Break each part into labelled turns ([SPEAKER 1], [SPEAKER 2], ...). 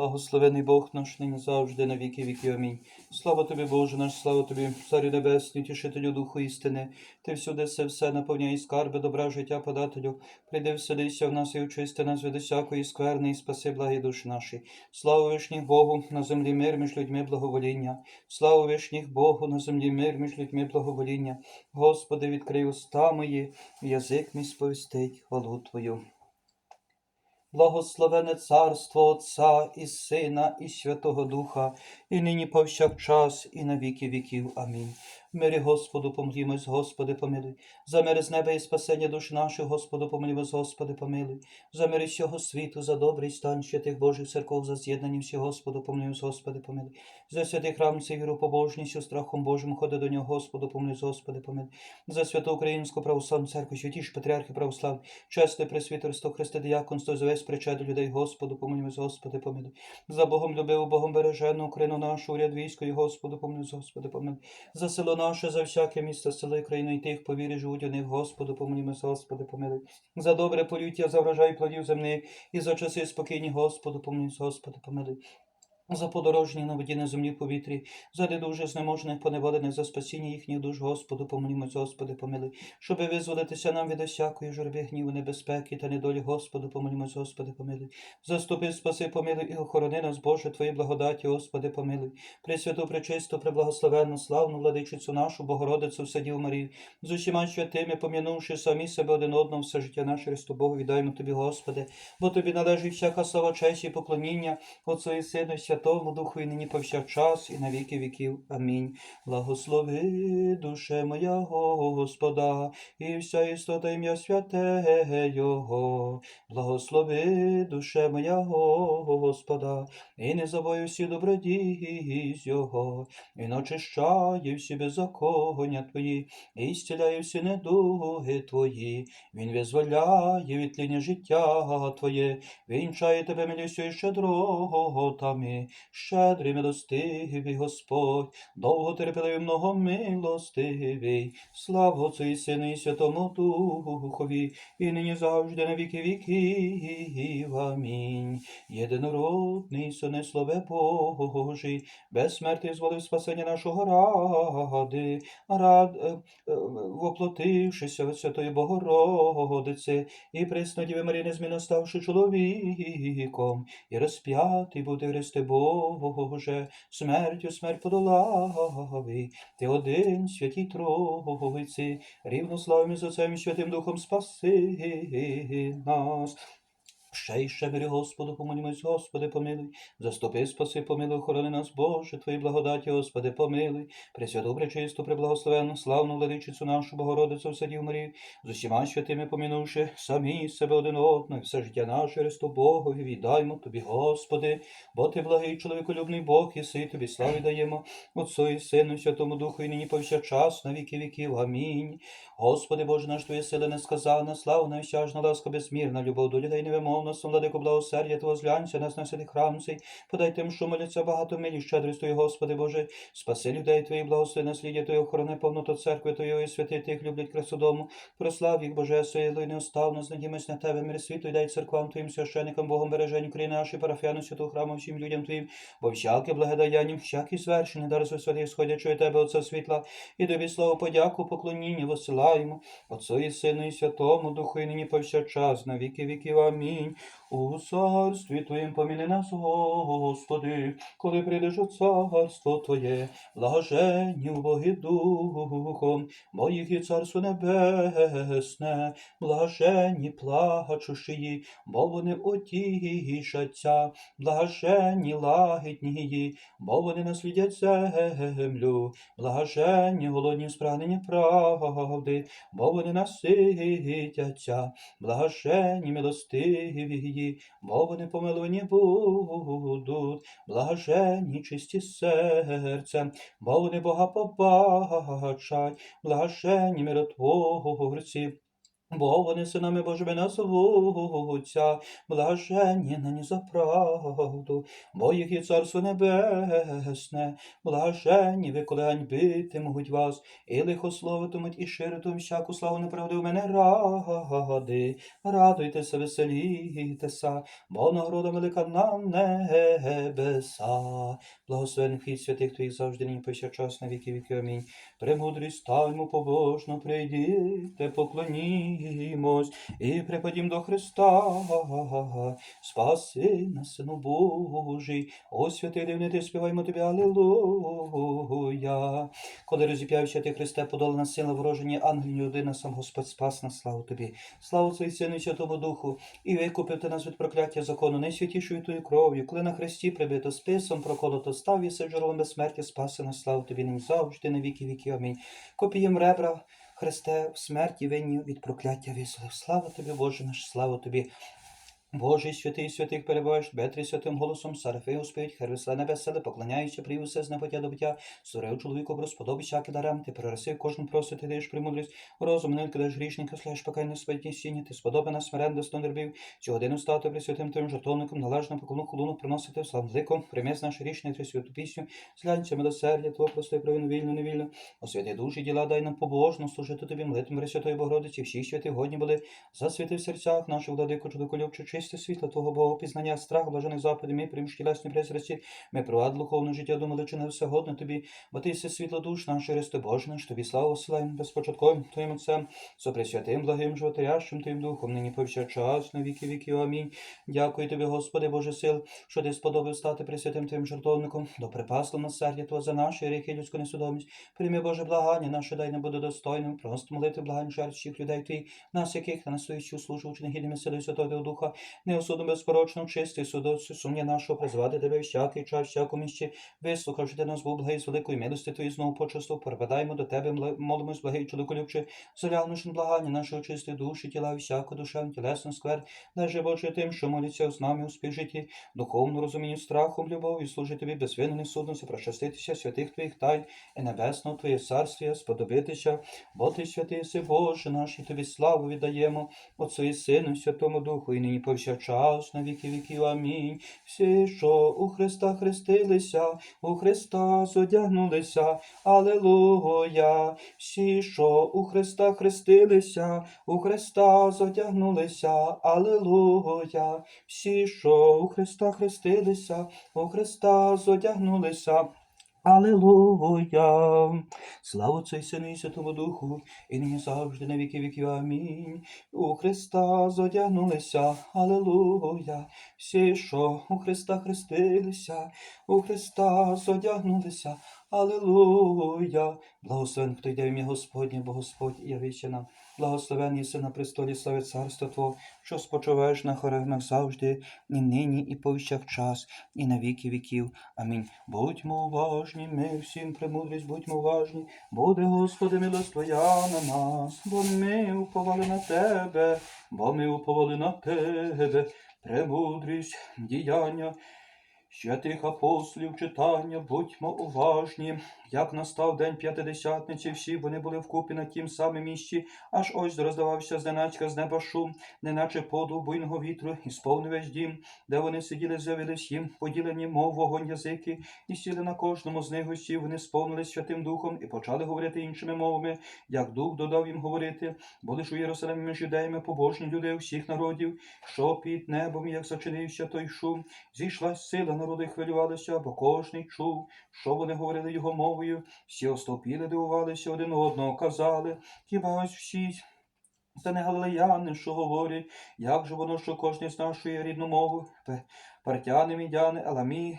[SPEAKER 1] Благословений Бог наш нині завжди на віки віки. Амінь. Слава тобі, Боже наш, слава тобі, Царю Небесний, тішителю Духу істини. Ти всюди все все наповняй скарби, добра життя подателю. Прийди вселися в нас і очисти нас від усякої скверни, і спаси благі душі наші. Слава вишніх Богу, на землі мир між людьми благовоління. Слава вишніх Богу, на землі мир між людьми благовоління. Господи, відкрий уста мої, язик мій сповістить хвалу Твою. Благословене царство Отця і Сина, і Святого Духа, і нині повсякчас, і на віки віків. Амінь. Мирі Господу помолімось, Господи, помилуй. За мир з неба і спасення душ наших, Господу, помолімось, Господи, помилуй. За мир всього світу, за добрий стан святих Божих церков, за з'єднання всіх, Господу, помолімось, Господи, помилуй. За святий храм цей віру побожністю, страхом Божим, ходи до нього, Господу, помолімось, Господи, помилуй. За святу Українську православну церкву, святіш патріархи православні, чесне пресвітерство, Христе Діяконство, за весь причеду людей, Господу, помолімось, Господи, помилуй. За Богом любиву, Богом бережену Україну нашу, уряд війської, Господу, помилуй, Господи, помилуй. За село наше, за всяке місто, село і країну, і тих, по вірі живуть у них, Господу, помолімось, Господи, помилуй. За добре полюття, за врожай плодів земних, і за часи спокійні, Господу, помолімось, Господи, помилуй. За подорожні на воді на землі повітрі, за недуже знеможених поневолених, за спасіння їхніх душ, Господу, помолімось, Господи, помилуй, щоби визволитися нам від усякої журби, гніву, небезпеки та недолі, Господу, помолімось, Господи, помилуй. Заступи, спаси, помилуй і охорони нас, Боже, Твої благодаті, Господи, помилуй. Пресвяту, пречисту, преблагословенну, славну владичицю нашу, Богородицю, Садів Марію, з усіма святими, пом'янувши самі себе один одного, все життя наше, Христу Богу, віддаємо Тобі, Господи, бо Тобі належить всяка слава, честь і поклоніння, Отцу і Сину, і Святому Духу, і нині повсякчас, і на віки віків. Амінь. Благослови душе моя Господа, і вся істота ім'я святе Його. Благослови душе моя Господа, і не забою всі добродії Його, і начищає всі беззаконня Твої, і зціляє всі недуги Твої, Він визволяє від тління життя Твоє, вінчає тебе милістю і щедротами, щедрий милостивий Господь, довго терпеливий, много милостивий, слава Отцю і Сину і Святому Духові, і нині завжди на віки віків. Амінь. Єдинородний Соне Слове Божий, безсмертний зволив спасення нашого ради, рад, е, е, воплотившися від Святої Богородиці, і приснодіві Марії незмінно ставши чоловіком, і розп'ятий буде Христе Боже, смертю смерть подолави, ти один святій Троїці, рівнославним з Отцем Святим Духом спаси нас. Ще й ще мирі Господу, помолімось, Господи, помилуй. Заступи, спаси, помилуй, охорони нас, Боже, Твої благодаті, Господи, помилуй. Пресвяту, пречисту, преблагословенну, славну владичицю нашу Богородицю в садів Марії, з усіма святими помінувши самі себе один одного, все життя наше Христу Богові, віддаймо Тобі, Господи, бо Ти благий чоловіколюбний Бог, єси, Тобі славі даємо, Отцу і Сину, Святому Духу, і нині повсякчас, на віки віків. Амінь. Господи Боже наш, Твоє сила несказана, славна, всяжна, ласка безмірна, любов до людей невимовна, владико благосердя Твого зглянься нас на святий храм цей, подай тим, що моляться багато милі, щедрість Господи Боже, спаси людей Твої, благослови наслідя Твої, охорони повноту церкви Твоєї, святи Тих, люблять красу прослав їх, Боже, силою неоставно, знадімось на Тебе, мир світу, і дай церквам Твоїм, священникам, Богом бережень України нашої, парафіяну, святого храму, всім людям Твоїм, бо всяке благодаяння, всякий звершений, дар святий, сходячої Тебе, Отця світла, і тобі слово подяку, поклоніння посилаємо, Отцу і Сину, і Святому Духу, і нині повсякчас, на віки віків. Амінь. У царстві Твоїм поміни нас, Господи, коли прийдеш у царство Твоє, блаженні убогі духом, бо і царство небесне, блаженні плачущі, бо вони утішаться, блаженні лагідні, бо вони наслідять землю, блаженні голодні спрагнені правди, бо вони наситяться, блаженні милостиві, бо вони помилувані будуть, блаженні чисті серцем, бо вони Бога побачать, блаженні миротворці, Бо вони синами Божими назвуться, блаженні нині за правду, бо їх є царство небесне, блаженні ви, коли ганьбитимуть вас, і лихословитимуть, і ширитимуть всяку славу неправди в мене ради. Радуйтеся, веселітеся, бо нагорода велика на небеса. Благословен хід святих твоїх завжди нині повсякчас на віки віки. Амінь. Премудрість станьмо побожно, прийдіте, поклонімось і припадім до Христа. Спаси нас, Сину Божий, о святий дивний, співаймо тобі, Аллилуйя. Коли розіп'явся ти Христе, подолана сила ворожені, ангелів людина, сам Господь спас нас, славу тобі. Славу Отцю Сину і Святому Духу, і викупив ти нас від прокляття закону, найсвятішою тою кров'ю, коли на хресті прибито списом, проколото став, і джерелом безсмерті, спаси нас, славу тобі, нині завжди, на віки віки. Амінь. Копієм ребра, Христе, в смерті винні від прокляття висловив. Слава тобі, Боже наш, слава тобі. Божий святий святих перебуваєш, Бетрі святим голосом, Сарафи успіють, хервесла небесели, поклоняючи при усе з небоття до биття, створив чоловіку розподоби всякі дарам, ти переросив кожен просить, ти даєш премудрість, розум не кидаєш грішника, сляєш покайне спадні сіні, ти сподоби нас смирен до снодербів, цю годину стати при святим тим жертовником, належно поклону хулуну приносити в славним приміс наше рішення, три святу пісню, зглянься милосердя, Твого прости, провину вільно, невільно, освяти душі діла, дай нам побожно служити тобі, молитвам Пресвятої Богородиці, всі святи годні були, засвіти в серцях наших владико, чудоколюбче, чисте світло Твого Бога, пізнання, страх, блажених заповідей, ми примшки лесні пресресті, ми провад духовне життя, думали, чи не все годне тобі, бо ти си світло душ наш, Христе Боже наш, тобі славу осилаємо, безпочатковим Твоїм Отцем, сопресвятим, благим, животарящим Твоїм Духом, нині повсякчас, на віки віків. Амінь. Дякую тобі, Господи, Боже сил, що ти сподобав стати пресвятим Твоїм жертовником, до припасло сердя Твого за наші гріхи, людську несудомість. Прийми, Боже, благання, наше дай не буде достойним, просто молити благань жертв людей Твій, нас, яких на настоючу служу, чи негідними сили Святого Духа, не осудом безпорочно, чистий судоці, сумня нашого, призвати тебе всякий час, всяку місці, вислухавши ти нас, благий, з великої милості Твої знову почасту, перепадаємо до Тебе, молимось, благий, чоловіколюбче, залягнувши благання нашого чистої душі, тіла, всяку душевну, тілесну сквер, дай же Боже тим, що моляться з нами у співжитті, духовно розумінню, страхом, любов'ю, служити тобі безвинним судності, прощаститися святих Твоїх тайн і небесного Твоє царствія, сподобитися, бо Ти святий си Боже наш, і Тобі славу віддаємо, Отцу і Сину, Святому Духу, і нині повсякчас, на віки віків. Амінь. Всі, що у Христа хрестилися, у Христа зодягнулися, Алелуя. Всі, що у Христа хрестилися, у Христа зодягнулися, Алелуя. Всі, що у Христа хрестилися, у Христа зодягнулися. Алелуя! Слава Отцю і Сину і Святому Духу, і нині завжди на віки віків. Амінь. У Христа зодягнулися, Алелуя. Всі, що у Христа хрестилися, у Христа зодягнулися, Алелуя. Благословен, хто йде в ім'я Господнє, бо Господь явище нам. Благословений си на престолі слави царства Твого, що спочиваєш на хоремах завжди, і нині, і повсякчас, і на віки віків. Амінь. Будьмо уважні, ми всім премудрість, будьмо уважні. Буде, Господи, милость Твоя на нас, бо ми уповали на Тебе, бо ми уповали на Тебе. Премудрість, діяння. Святих апостолів читання, будьмо уважні, як настав день п'ятидесятниці, всі вони були вкупі на тім самим місці, аж ось роздавався зненацька з неба шум, неначе подув буйного вітру, і сповнив весь дім, де вони сиділи, з'явились їм, поділені мов вогонь язики, і сіли на кожному з них усі, вони сповнились Святим Духом і почали говорити іншими мовами, як Дух додав їм говорити, були ж у Єрусалимі між юдеями побожні люди всіх народів, що під небом, як зачинився той шум, зійшла сила, народи хвилювалися, бо кожний чув, що вони говорили його мовою, всі остовпіли, дивувалися один одного, казали, хіба ось всі це не галилеяни, що говорять, як же воно, що кожен з нашої рідну мову, партяни, мідяни, еламії,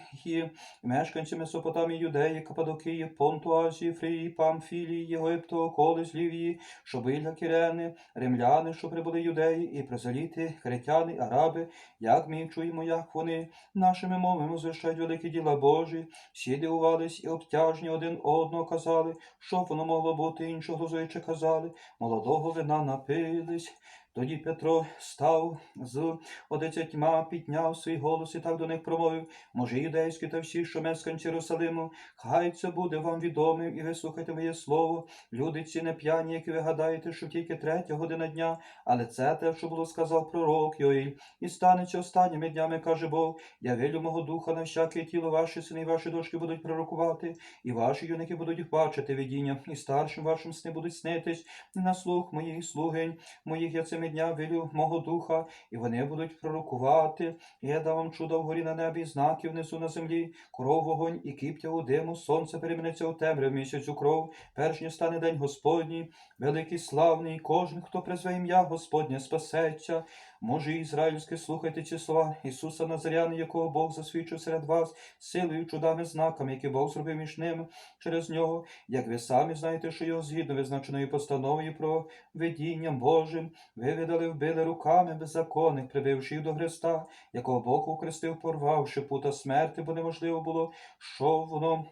[SPEAKER 1] мешканці Месопотамії, Юдеї, Кападокії, Понту, Азії, Фрії, Памфілії, Єгипту, околиць Лівії, Шобиля, Кірени, римляни, що прибули юдеї, і прозеліти, хретяни, араби, як ми чуємо, як вони? Нашими мовами звищають великі діла Божі, всі дивувались і обтяжні один одного казали, що воно могло бути, іншого глузуючи казали, молодого вина напились, Тоді Петро став з одинадцятьма, підняв свій голос і так до них промовив, може, юдейські та всі, що мешканці Єрусалиму, хай це буде вам відомим, і ви слухайте моє слово. Люди ці не п'яні, які ви гадаєте, що тільки третя година дня, але це те, що було сказав пророк Йоїль. І станеться останніми днями, каже Бог, я вилю мого духа на всяке тіло, ваші сини і ваші дочки будуть пророкувати, і ваші юнаки будуть бачити видіння, і старшим вашим сни будуть снитись на слух моїх слугинь, моїх я цими дня вилю мого духа, і вони будуть пророкувати. Я дам вам чудо вгорі на небі, знаки внесу на землі, кров, вогонь і кіптя у диму, сонце переміниться у темряву, місяцю кров, перш ніж стане день Господній, великий славний, кожен, хто призве ім'я Господнє, спасеться. Може, ізраїльське, слухайте ці слова Ісуса Назаряна, якого Бог засвідчив серед вас, силою, чудами, знаками, які Бог зробив між ними через нього, як ви самі знаєте, що його згідно визначеною постановою про видінням Божим, ви видали, вбили руками беззаконних, прибивши їх до Христа, якого Бог укрестив, порвавши пута смерти, бо неможливо було, що воно.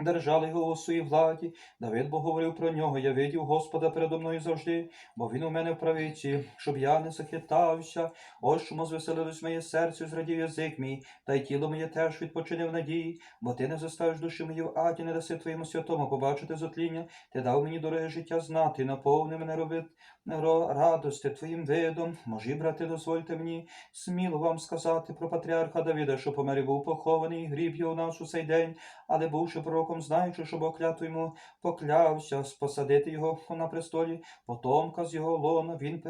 [SPEAKER 1] Держали його у своїй владі, Давид бо говорив про нього, я видів Господа передо мною завжди, бо він у мене в правиці, щоб я не захитався. Ось чому звеселилось моє серце, зрадів язик мій, та й тіло моє теж відпочине в надії, бо ти не заставиш душі мої в аді, не даси твоєму святому побачити зотління, ти дав мені дороге життя знати, наповни мене робити радости твоїм видом. Можі, брати, дозвольте мені сміло вам сказати про патріарха Давіда, що помер і був похований, гріб його в нас у цей день, але бувши пророком, знаючи, що Бог клятву йому поклявся посадити його на престолі, потомка з його лона, він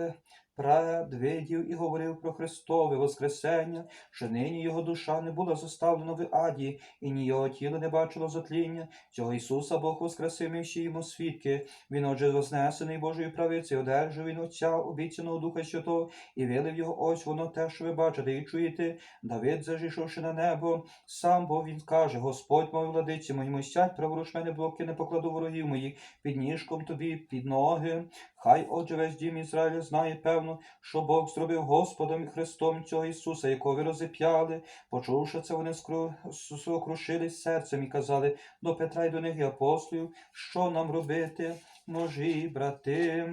[SPEAKER 1] предвидів і говорив про Христове Воскресення, що нині його душа не була заставлена в аді, і ні його тіло не бачило затління. Цього Ісуса Бог воскресив всі йому свідки. Він, отже, вознесений Божої правиці, одержав він Отця обіцяного Духа Святого, і вилив його ось воно те, що ви бачите і чуєте. Давид, зажійшовши на небо, сам бо він каже: Господь мой владиці моєму сядь, праворуч мене блоки, не покладу ворогів моїх під ніжком тобі, під ноги. Хай, отже, весь дім Ізраїля знає певно, що Бог зробив Господом і Христом цього Ісуса, якого ви розіп'яли. Почувши це, вони сокрушились серцем і казали до Петра й до них і апостолів, що нам робити, можі, брати.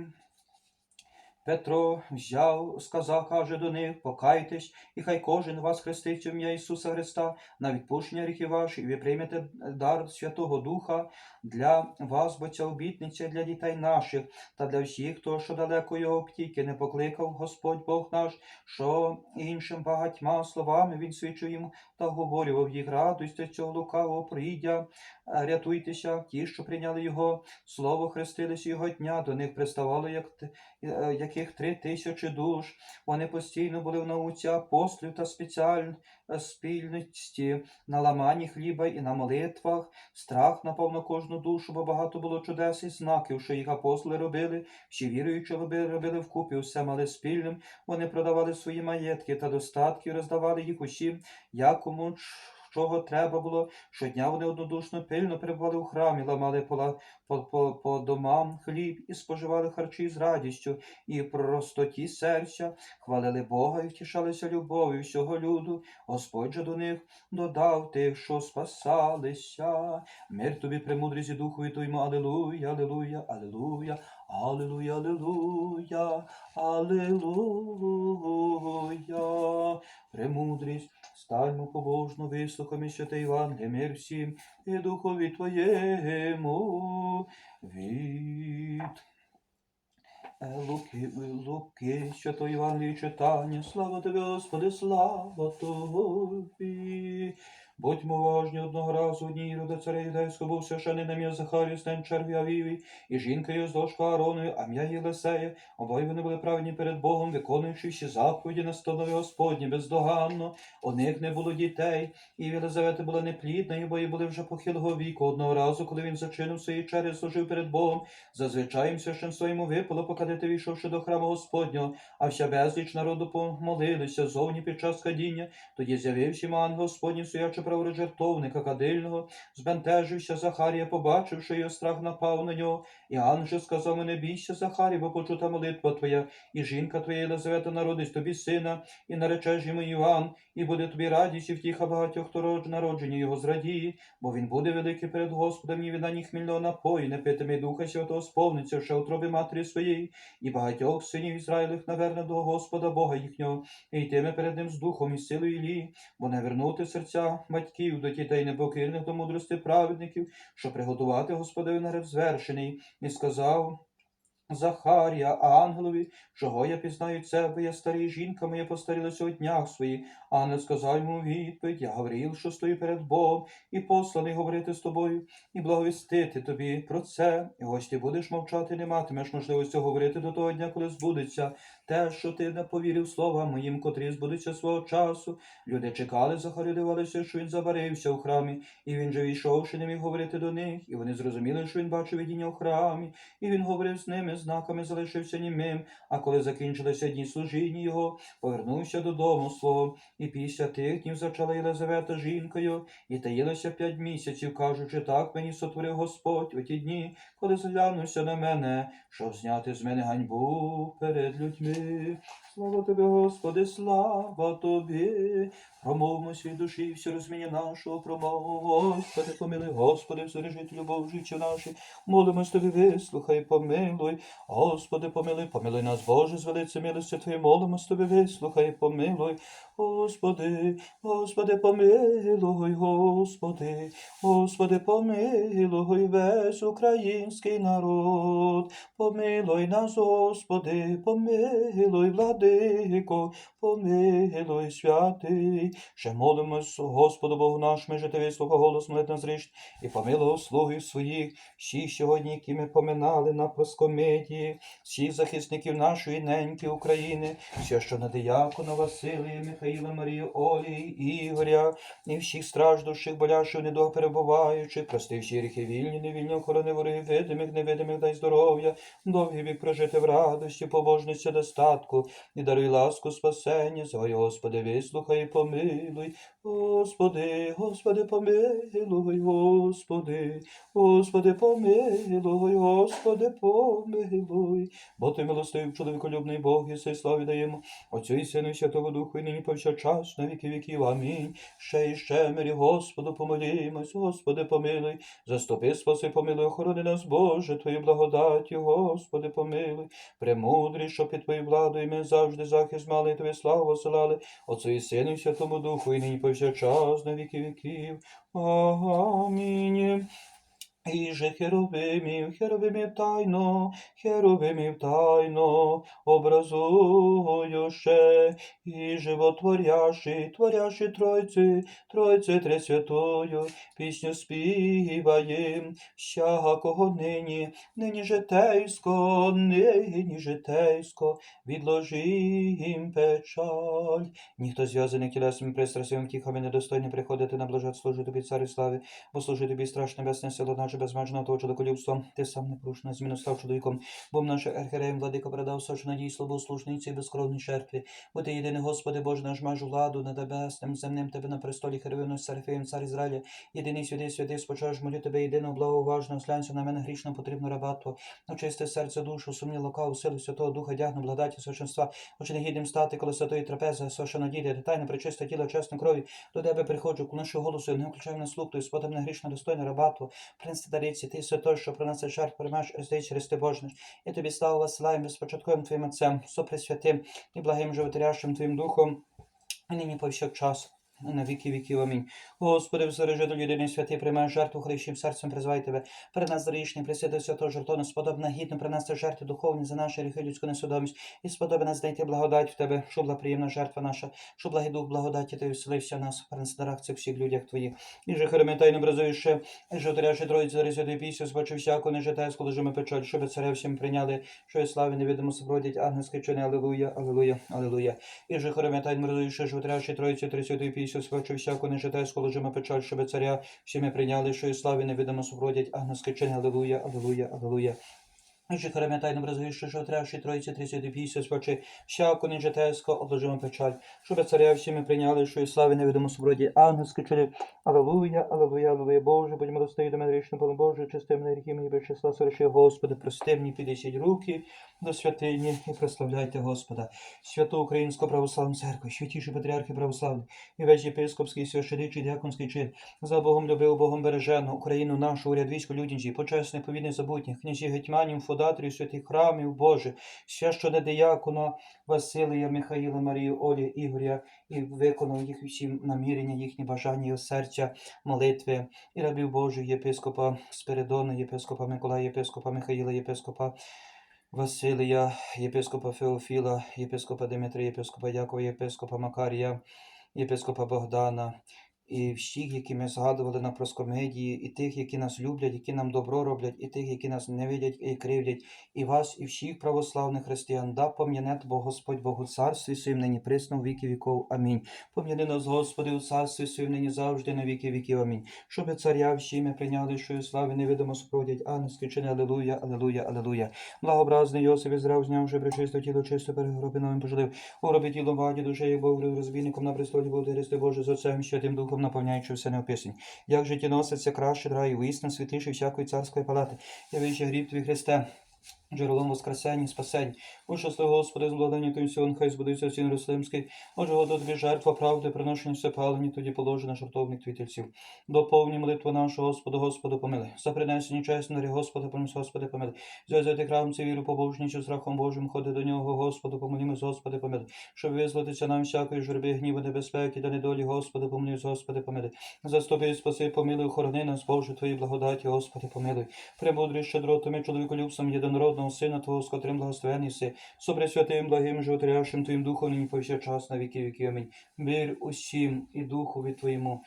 [SPEAKER 1] Петро взяв, сказав, каже до них, покайтесь, і хай кожен вас хрестить ім'я Ісуса Христа на відпущення гріхів ваших, і ви приймете дар Святого Духа для вас, бо ця обітниця для дітей наших та для всіх, хто що далеко його птіки не покликав Господь Бог наш, що іншим багатьма словами він свідчив їм та говорював їх радуйте цього лукавого прийдя, рятуйтеся, ті, що прийняли його слово, хрестились його дня, до них приставало як т- е, яких три тисячі душ. Вони постійно були в науці апостолів та спеціаль... е, спільності, на ламанні хліба і на молитвах. Страх напав на кожну душу, бо багато було чудес і знаків, що їх апостоли робили. Всі віруючі робили, робили вкупі, усе мали спільним. Вони продавали свої маєтки та достатки, роздавали їх усім, якому чого треба було. Щодня вони однодушно пильно перебували у храмі, ламали пола, по, по, по домам хліб і споживали харчі з радістю і простоті серця, хвалили Бога і втішалися любов'ю всього люду. Господь же до них додав тих, що спасалися. Мир тобі, премудрість і духові твоєму, алілуя, алілуя, алілуя, алілуя, алілуя, алілуя. Премудрість, стальмо побожно, вислухами святе Євангеліє, мир всім і духові твоєму від Луки, Луки, свято Євангеліє читання, слава тобі, Господи, слава тобі. Будьмо уважні одного разу одній рода царя юдейського був священний ім'я Захарію, стен черві Авіві, і жінка його з дошка Ааронові, а ім'я Єлисея. Обоє вони були праведні перед Богом, виконуючи всі заповіді настанови Господні бездоганно. У них не було дітей, і Єлизавета була неплідна, і обоє були вже похилого віку. Одного разу, коли він зачинив свої чері, служив перед Богом, зазвичай священство йому випало, покадити війшовши до храму Господнього, а вся безліч народу помолилися зовні під час кадіння. Тоді з'явився ангел Господній, стоячи жертовника кадильного, збентежився Захарія, побачивши його страх напав на нього. І ангел сказав мене бійся, Захарі, бо почута молитва твоя, і жінка твоя Єлизавета народить тобі сина, і наречеш йому Іван, і буде тобі радість і втіха багатьох, хто род- народження його зрадіє, бо він буде великий перед Господом, і він ані хмільного напою, не питиме духа святого сповниться, ще утроби матері своєї, і багатьох синів Ізраїлих наверне до Господа Бога їхнього, і йтиме перед ним з духом і силою Ілії, бо не вернути серця батьків до дітей непокірних до мудрости праведників, що приготувати Господові народ звершений, і сказав Захарія ангелові, чого я пізнаю тебе, я старий жінка моя постарілася у днях своїх. Ангел сказав йому відповідь, я Гавріл, що стою перед Богом, і посланий говорити з тобою, і благовістити тобі про це. І ось ти будеш мовчати, не матимеш можливості говорити до того дня, коли збудеться те, що ти не повірив словам моїм, котрі збудуться свого часу. Люди чекали, Захарі дивалися, що він забарився у храмі, і він же війшовши, не міг говорити до них, і вони зрозуміли, що він бачив видіння у храмі, і він говорив з ними, знаками залишився німим. А коли закінчилися дні служіння його, повернувся додому свого, і після тих днів зачала Єлизавета жінкою, і таїлася п'ять місяців, кажучи, так мені сотворив Господь у ті дні, коли зглянувся на мене, щоб зняти з мене ганьбу перед людьми. Слава тобі, Господи, слава тобі. Промовмо свій душі, всі розміння нашого промову. Господи, помилуй, Господи, всережитель любов життя наші. Молимось тобі, вислухай, помилуй. Господи, помилуй, помилуй нас, Боже, з велиці милості Твої, молимось тобі, вислухай, помилуй. Господи, Господи, помилуй, Господи, Господи, помилуй весь український народ. Помилуй нас, Господи, помилуй, владико, помилуй, святий. Ще молимось, Господу Богу наш, ми жити вислуха голос молитва зріч, і помилуй слугів своїх, всіх сьогодні, які ми поминали на проскомедії, всіх захисників нашої неньки України, священа диякона Василія, Михаїла, Марію, Олії, Ігоря, і всіх страждущих, болящих, недого перебуваючих, прости всі гріхи вільні, невільні охорони ворогів, видимих, невидимих, дай здоров'я, довгий вік прожити в радості, побожності, достатку, і даруй ласку спасення, Зой, Господи, вислухай і помилуй, Господи, Господи, помилуй, Господи, Господи, помилуй, Господи, помилуй, бо ти милостивий, чоловіколюбний Бог, і сей славі даємо. Отцю і Сину і Святого Духу, і нині повсякчас, на віки віків. Амінь. Ще і ще мирі, Господу, помолімось, Господи, помилуй, заступи, спаси, помилуй, охорони нас, Боже, Твою благодаттю, Господи, помилуй, премудрий, що під Твою владою ми завжди захист мали, і Тобі славу посилали, Отцю і Сину і Святому Духу, і нині повсякчас, на віки віків. Амінь. І же херовимів, херовимів тайно, херовимів тайно, образующе, і животворящий, творящий Тройці, Тройці Тресвятою, пісню співаєм, всякого нині, нині житейсько, нині житейсько, відложим печаль. Ніхто зв'язаний тілесними пристрастями, втіхами недостойний приходити на блажат служити тобі, царю слави, бо служити тобі страшне небесне село наше безмежного того чоловіколюбства, ти сам непорушна зміну став чоловіком, бо наше архіреєм владика передав сочу надій славу слушниці і безкровній жертві, бо ти єдиний Господи Боже наш маж владу над небесним, земним тебе на престолі Херовину Серафеєм, цар Ізраїля, єдиний святий святий спочаш молю тебе єдиного благоуважно, слянься на мене грішно потрібно рабату, очисти серце душу, сумні лукаву, силу Святого Духа, дягну благодаті сочинства, очі негідним стати, коли святої трапези, соша надійде, детайне причисте тіло, чесне крові, до тебе приходжу, клоношу голосу, не включаю на слух, то сподам на грішно достойно рабату, принести дариці, ти святой, що принесе жертв, приймаєш здей через ти Божний. і тобі славу василаєм безпочатковим твоїм Отцем, сопресвятим і благим животарящим твоїм Духом, і нині повсякчас. І На віки віків амінь. Господи, всережитель єдиний святий, приймай жертву хрещим серцем, призвай тебе. Перед нас зарічний, присвяти святого жертвону, сподобна гідно принести жертви духовні за наші гріхи, людську несвідомість, і сподоби нас знайти благодать в тебе, що була приємна жертва наша, що благий дух благодаті ти вселився в нас, принеси дарах цих всіх людях твоїх. І же хереметай образуєш, і же отряши троїць за святої пісю, збачив всяку нежитайську лежими печаль, щоб царя всім прийняли, що є славі невидимо супроводять ангельські чини, алілуя, алілуя, алілуя. І же хереметай образуєш, що отряши троїці три святої пісю, збачив всяку нежитайську лежими печаль, щоб царя всі ми прийняли, що є славі невидимо супродять, ангельські чини, Аллилуйя, алілуя, хрементай нам розвіщу, що тряші троїці тридцять після спочи, всяку нежитейсько обложимо печаль, щоб царя всі ми прийняли, що і слави невидимо соброді ангельські чолі. Алелуя, алелуя, алелуя, Боже, будь милостиві до мене річно, Пане Боже, чисти мене гріхи мені без числа соріши, Господи, прости мені, підійсіть руки до святині і прославляйте Господа. Святу Українську православну церкву, святіші патріархи православні, і весь єпископський, священичий, дяконський чин, за Богом любив, Богом бережену, Україну нашу, уряд військо людінчі, почесних, повідних, забутніх, князі гетьманів, фодаторів, святих храмів, Боже, священе диякона, Василія, Михаїла, Марію, Олі, Ігоря, і виконав їх всі намірення, їхні бажання, серця, молитви, і рабів Божих, єпископа Спиридона, єпископа Миколая, єпископа Михаїла, єпископа Василія, єпископа Феофіла, єпископа Дмитрія, єпископа Якова, єпископа Макарія, єпископа Богдана, і всіх, які ми згадували на проскомедії, і тих, які нас люблять, які нам добро роблять, і тих, які нас не видять і кривдять, і вас, і всіх православних християн, да пом'яне Бог Господь Богу царстві своїм нині присно в віки віков. Амінь. Пом'яни нас, Господи, у царстві своїм нині завжди на віки віків. Амінь. Щоб царя всі ми прийняли, що і слави невидимо супроводять ангельські чини. Алелуя, алелуя, алелуя. Благообразний Йосип Ізрав, знявши причисто тіло чисто перегроби новим пожалив. У робі тіло ваді душею Бог розбійником на престолі Бог Боже з Отцем Святим Духом наповняючи все неописань. Як життєносець, краще драю, висно світліше всякої царської палати. Я вище гріб твій Христе. Джерелом воскресень, спасень. Ушасти Господи, з благодання Тим сьогодні, хай збудуться сін Русалимський. Отже, году тобі жертва правди, приношення все палені, тоді положи на жертовник твій тельців. Доповні молитву нашу, Господу, Господу, помили. За принесені чесні дарі, Господи, помилуй, Господи, помили. Зв'язати храм цей віру побожнічу, страхом Божим, ходи до нього, Господу, помолімось, Господи, помили. Щоб визволитися нам всякої журби, гніву, небезпеки та недолі, Господи, помилуй, Господи, помили. Заступи, спаси, помилуй, охорони нас, Боже, Твої благодаті, Господи, помилуй. Премудрий щедротами, чоловіку любцем, єдинородного Сина Твого, з котрим благословений си, Собресвятим, благим, животрявшим Твоїм Духом, нині повсякчас на віки віки. Амінь. Мир усім і Духові Твоєму,